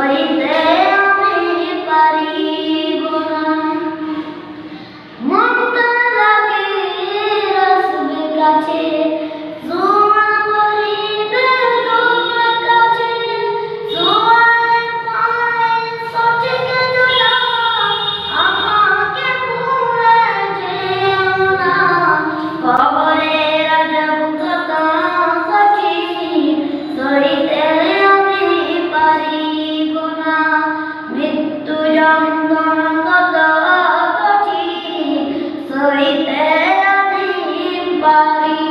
for Body.